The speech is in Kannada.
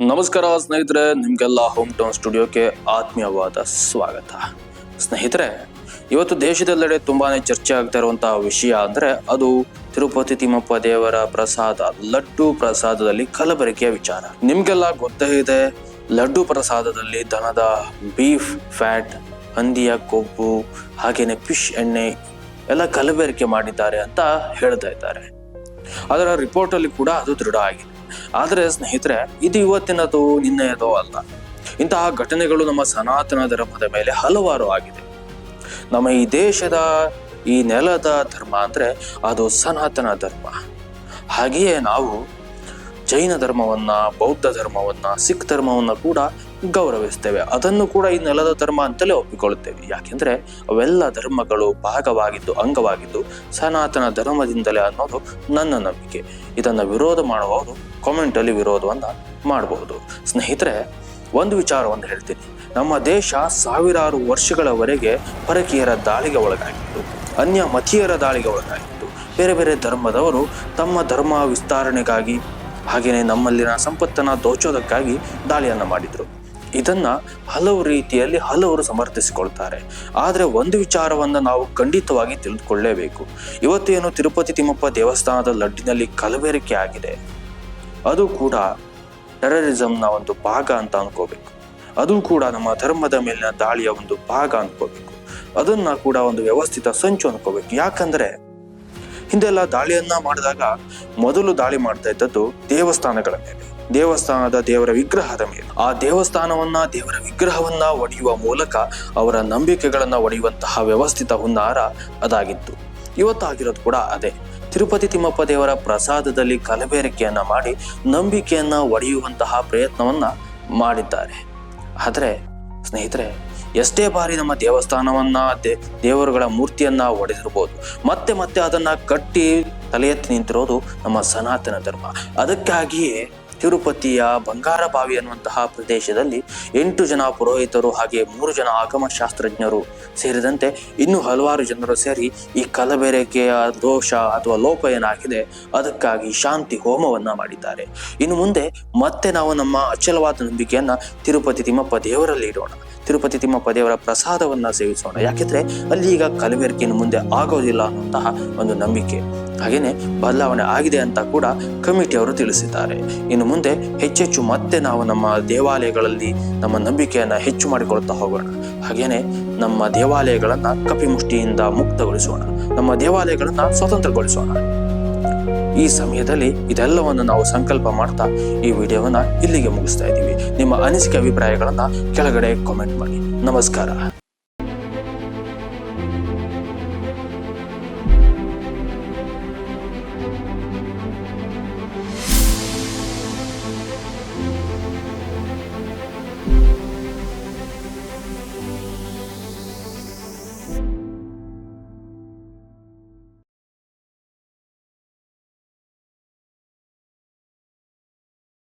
ನಮಸ್ಕಾರ ಸ್ನೇಹಿತರೆ, ನಿಮಗೆಲ್ಲ ಹೋಮ್ ಟೌನ್ ಸ್ಟುಡಿಯೋಕ್ಕೆ ಆತ್ಮೀಯವಾದ ಸ್ವಾಗತ. ಸ್ನೇಹಿತರೆ, ಇವತ್ತು ದೇಶದೆಲ್ಲೆಡೆ ತುಂಬಾ ಚರ್ಚೆ ಆಗ್ತಾ ಇರುವಂತಹ ವಿಷಯ ಅಂದ್ರೆ ಅದು ತಿರುಪತಿ ತಿಮ್ಮಪ್ಪ ದೇವರ ಪ್ರಸಾದ, ಲಡ್ಡು ಪ್ರಸಾದದಲ್ಲಿ ಕಲಬೆರಕೆಯ ವಿಚಾರ. ನಿಮ್ಗೆಲ್ಲ ಗೊತ್ತೇ ಇದೆ, ಲಡ್ಡು ಪ್ರಸಾದದಲ್ಲಿ ದನದ ಬೀಫ್ ಫ್ಯಾಟ್ ಹಂದಿಯ ಕೊಬ್ಬು, ಹಾಗೇನೆ ಫಿಶ್ ಎಣ್ಣೆ ಎಲ್ಲ ಕಲಬೆರಕೆ ಮಾಡಿದ್ದಾರೆ ಅಂತ ಹೇಳ್ತಾ ಇದ್ದಾರೆ. ಅದರ ರಿಪೋರ್ಟ್ ಅಲ್ಲಿ ಕೂಡ ಅದು ದೃಢ ಆಗಿದೆ. ಆದರೆ ಸ್ನೇಹಿತರೆ, ಇದು ಇವತ್ತಿನದು, ನಿನ್ನೆಯದೋ ಅಲ್ಲ. ಇಂತಹ ಘಟನೆಗಳು ನಮ್ಮ ಸನಾತನ ಧರ್ಮದ ಮೇಲೆ ಹಲವಾರು ಆಗಿದೆ. ನಮ್ಮ ಈ ದೇಶದ, ಈ ನೆಲದ ಧರ್ಮ ಅಂದ್ರೆ ಅದು ಸನಾತನ ಧರ್ಮ. ಹಾಗೆಯೇ ನಾವು ಜೈನ ಧರ್ಮವನ್ನ, ಬೌದ್ಧ ಧರ್ಮವನ್ನ, ಸಿಖ್ ಧರ್ಮವನ್ನ ಕೂಡ ಗೌರವಿಸ್ತೇವೆ ಅದನ್ನು ಕೂಡ ಈ ನೆಲದ ಧರ್ಮ ಅಂತಲೇ ಒಪ್ಪಿಕೊಳ್ಳುತ್ತೇವೆ. ಯಾಕೆಂದ್ರೆ ಅವೆಲ್ಲ ಧರ್ಮಗಳು ಭಾಗವಾಗಿದ್ದು, ಅಂಗವಾಗಿದ್ದು ಸನಾತನ ಧರ್ಮದಿಂದಲೇ ಅನ್ನೋದು ನನ್ನ ನಂಬಿಕೆ. ಇದನ್ನ ವಿರೋಧ ಮಾಡುವವರು ಕಾಮೆಂಟ್ ಅಲ್ಲಿ ವಿರೋಧವನ್ನ ಮಾಡಬಹುದು. ಸ್ನೇಹಿತರೆ, ಒಂದು ವಿಚಾರವನ್ನು ಹೇಳ್ತೀನಿ. ನಮ್ಮ ದೇಶ ಸಾವಿರಾರು ವರ್ಷಗಳವರೆಗೆ ಪರಕೀಯರ ದಾಳಿಗೆ ಒಳಗಾಗಿತ್ತು. ಅನ್ಯ ಮತೀಯರ ದಾಳಿಗೆ ಒಳಗಾಗಿತ್ತು. ಬೇರೆ ಬೇರೆ ಧರ್ಮದವರು ತಮ್ಮ ಧರ್ಮ ವಿಸ್ತರಣೆಗಾಗಿ, ಹಾಗೆಯೇ ನಮ್ಮಲ್ಲಿನ ಸಂಪತ್ತನ್ನು ದೋಚೋದಕ್ಕಾಗಿ ದಾಳಿಯನ್ನು ಮಾಡಿದ್ರು. ಇದನ್ನ ಹಲವು ರೀತಿಯಲ್ಲಿ ಹಲವರು ಸಮರ್ಥಿಸಿಕೊಳ್ತಾರೆ. ಆದರೆ ಒಂದು ವಿಚಾರವನ್ನ ನಾವು ಖಂಡಿತವಾಗಿ ತಿಳಿದುಕೊಳ್ಳೇಬೇಕು. ಇವತ್ತೇನು ತಿರುಪತಿ ತಿಮ್ಮಪ್ಪ ದೇವಸ್ಥಾನದ ಲಡ್ಡಿನಲ್ಲಿ ಕಲಬೆರಕೆ ಆಗಿದೆ? ಅದು ಕೂಡ ಟೆರರಿಸಂನ ಒಂದು ಭಾಗ ಅಂತ ಅನ್ಕೋಬೇಕು. ಅದು ಕೂಡ ನಮ್ಮ ಧರ್ಮದ ಮೇಲಿನ ದಾಳಿಯ ಒಂದು ಭಾಗ ಅನ್ಕೋಬೇಕು. ಅದನ್ನ ಕೂಡ ಒಂದು ವ್ಯವಸ್ಥಿತ ಸಂಚು ಅನ್ಕೋಬೇಕು. ಯಾಕಂದ್ರೆ ಹಿಂದೆಲ್ಲ ದಾಳಿಯನ್ನ ಮಾಡಿದಾಗ ಮೊದಲು ದಾಳಿ ಮಾಡ್ತಾ ಇದ್ದದ್ದು ದೇವಸ್ಥಾನಗಳ ಮೇಲೆ. ದೇವಸ್ಥಾನದ ದೇವರ ವಿಗ್ರಹದ ಮೇಲೆ. ಆ ದೇವಸ್ಥಾನವನ್ನ, ದೇವರ ವಿಗ್ರಹವನ್ನ ಒಡೆಯುವ ಮೂಲಕ ಅವರ ನಂಬಿಕೆಗಳನ್ನ ಒಡೆಯುವಂತಹ ವ್ಯವಸ್ಥಿತ ಹುನ್ನಾರ ಅದಾಗಿತ್ತು. ಇವತ್ತಾಗಿರೋದು ಕೂಡ ಅದೇ. ತಿರುಪತಿ ತಿಮ್ಮಪ್ಪ ದೇವರ ಪ್ರಸಾದದಲ್ಲಿ ಕಲಬೇರಿಕೆಯನ್ನ ಮಾಡಿ ನಂಬಿಕೆಯನ್ನ ಒಡೆಯುವಂತಹ ಪ್ರಯತ್ನವನ್ನ ಮಾಡಿದ್ದಾರೆ. ಆದರೆ, ಸ್ನೇಹಿತರೆ, ಎಷ್ಟೇ ಬಾರಿ ನಮ್ಮ ದೇವಸ್ಥಾನವನ್ನ ದೇವರುಗಳ ಮೂರ್ತಿಯನ್ನ ಒಡೆದಿರ್ಬೋದು, ಮತ್ತೆ ಮತ್ತೆ ಅದನ್ನ ಕಟ್ಟಿ ತಲೆ ಎತ್ತಿ ನಿಂತಿರೋದು ನಮ್ಮ ಸನಾತನ ಧರ್ಮ. ಅದಕ್ಕಾಗಿಯೇ ತಿರುಪತಿಯ ಬಂಗಾರ ಬಾವಿ ಅನ್ನುವಂತಹ ಪ್ರದೇಶದಲ್ಲಿ ಎಂಟು ಜನ ಪುರೋಹಿತರು ಹಾಗೆ ಮೂರು ಜನ ಆಗಮ ಶಾಸ್ತ್ರಜ್ಞರು ಸೇರಿದಂತೆ ಇನ್ನು ಹಲವಾರು ಜನರು ಸೇರಿ ಈ ಕಲಬೆರಕೆಯ ದೋಷ ಅಥವಾ ಲೋಪ ಏನಾಗಿದೆ, ಅದಕ್ಕಾಗಿ ಶಾಂತಿ ಹೋಮವನ್ನ ಮಾಡಿದ್ದಾರೆ. ಇನ್ನು ಮುಂದೆ ಮತ್ತೆ ನಾವು ನಮ್ಮ ಅಚಲವಾದ ನಂಬಿಕೆಯನ್ನ ತಿರುಪತಿ ತಿಮ್ಮಪ್ಪ ದೇವರಲ್ಲಿ ಇಡೋಣ. ತಿರುಪತಿ ತಿಮ್ಮಪ್ಪ ದೇವರ ಪ್ರಸಾದವನ್ನ ಸೇವಿಸೋಣ. ಯಾಕೆಂದ್ರೆ ಅಲ್ಲಿ ಈಗ ಕಲಬೆರಕೆಯನ್ನು ಮುಂದೆ ಆಗೋದಿಲ್ಲ ಅನ್ನುವಂತಹ ಒಂದು ನಂಬಿಕೆ. ಹಾಗೇನೆ ಬದಲಾವಣೆ ಆಗಿದೆ ಅಂತ ಕೂಡ ಕಮಿಟಿಯವರು ತಿಳಿಸಿದ್ದಾರೆ. ಇನ್ನು ಮುಂದೆ ಹೆಚ್ಚೆಚ್ಚು ಮತ್ತೆ ನಾವು ನಮ್ಮ ದೇವಾಲಯಗಳಲ್ಲಿ ನಮ್ಮ ನಂಬಿಕೆಯನ್ನು ಹೆಚ್ಚು ಮಾಡಿಕೊಳ್ತಾ ಹೋಗೋಣ. ಹಾಗೇನೆ ನಮ್ಮ ದೇವಾಲಯಗಳನ್ನು ಕಪಿಮುಷ್ಟಿಯಿಂದ ಮುಕ್ತಗೊಳಿಸೋಣ. ನಮ್ಮ ದೇವಾಲಯಗಳನ್ನು ಸ್ವತಂತ್ರಗೊಳಿಸೋಣ. ಈ ಸಮಯದಲ್ಲಿ ಇದೆಲ್ಲವನ್ನು ನಾವು ಸಂಕಲ್ಪ ಮಾಡ್ತಾ ಈ ವಿಡಿಯೋವನ್ನ ಇಲ್ಲಿಗೆ ಮುಗಿಸ್ತಾ ಇದ್ದೀವಿ. ನಿಮ್ಮ ಅನಿಸಿಕೆ ಅಭಿಪ್ರಾಯಗಳನ್ನು ಕೆಳಗಡೆ ಕಾಮೆಂಟ್ ಮಾಡಿ. ನಮಸ್ಕಾರ.